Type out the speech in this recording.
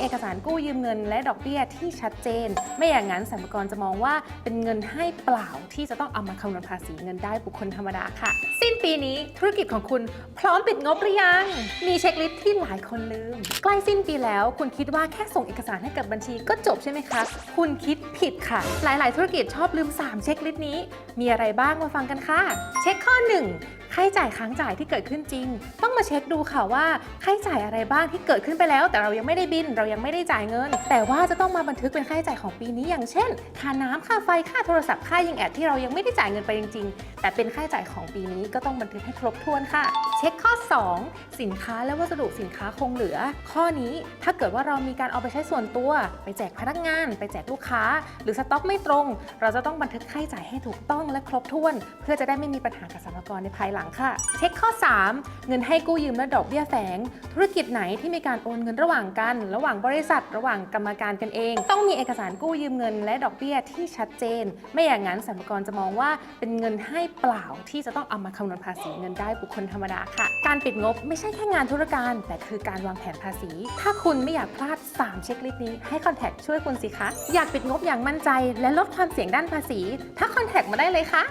เอกสารกู้ยืมเงินและดอกเบี้ยที่ชัดเจน ไม่อย่างนั้นสรรพากรจะมองว่าเป็นเงินให้เปล่าที่จะต้องเอามาคำนวณภาษีเงินได้บุคคลธรรมดาค่ะ สิ้นปีนี้ธุรกิจของคุณพร้อมปิดงบหรือยัง มีเช็คลิสต์ที่หลายคนลืม ใกล้สิ้นปีแล้วคุณคิดว่าแค่ส่งเอกสารให้กับบัญชีก็จบใช่ไหมคะ คุณคิดผิดค่ะ หลาย ๆ ธุรกิจชอบลืม 3 เช็คลิสต์นี้ มีอะไรบ้างมาฟังกันค่ะ เช็คข้อ 1 ค่าใช้จ่ายค้างจ่ายที่เกิดขึ้นจริง ต้องมาเช็คดูค่ะว่าค่าใช้จ่ายอะไรบ้างที่เกิดขึ้นไปแล้ว แต่เรายังไม่ได้บินเรายังไม่ได้จ่ายเงิน แต่ว่าจะต้องมาบันทึกเป็นค่าใช้จ่ายของปีนี้อย่างเช่น ค่าน้ำค่าไฟค่าโทรศัพท์ค่ายิงแอดที่เรายังไม่ได้จ่ายเงินไปจริง ๆ แต่เป็นค่าใช้จ่ายของปีนี้ก็ต้องบันทึกให้ครบถ้วนค่ะ เช็คข้อ 2 สินค้าและวัสดุสินค้าคงเหลือ ข้อนี้ถ้าเกิดว่าเรามีการเอาไปใช้ส่วนตัว ไปแจกพนักงาน ไปแจกลูกค้า หรือสต็อกไม่ตรง เราจะต้องบันทึกค่าใช้จ่ายให้ถูกต้องและครบถ้วน เพื่อจะได้ไม่มีปัญหากับสรรพากรในภายหลังค่ะ เช็คข้อ 3 เงินให้กู้ยืมและดอกเบี้ยแฝง ธุรกิจไหนที่มีการโอนเงินระหว่างกัน ระหว่างบริษัท ระหว่างกรรมการกันเอง ต้องมีเอกสารกู้ยืมเงิน และดอกเบี้ยที่ชัดเจน ไม่อย่างนั้นสรรพากรจะมองว่าเป็นเงินให้เปล่าที่จะต้องเอามาคำนวณภาษีเงินได้บุคคลธรรมดาค่ะ การปิดงบไม่ใช่แค่งานธุรการ แต่คือการวางแผนภาษี ถ้าคุณไม่อยากพลาด 3 เช็คลิสต์นี้ให้ Contact ช่วยคุณสิคะ อยากปิดงบอย่างมั่นใจ และลดความเสี่ยงด้านภาษี ถ้า Contact มาได้เลยค่ะ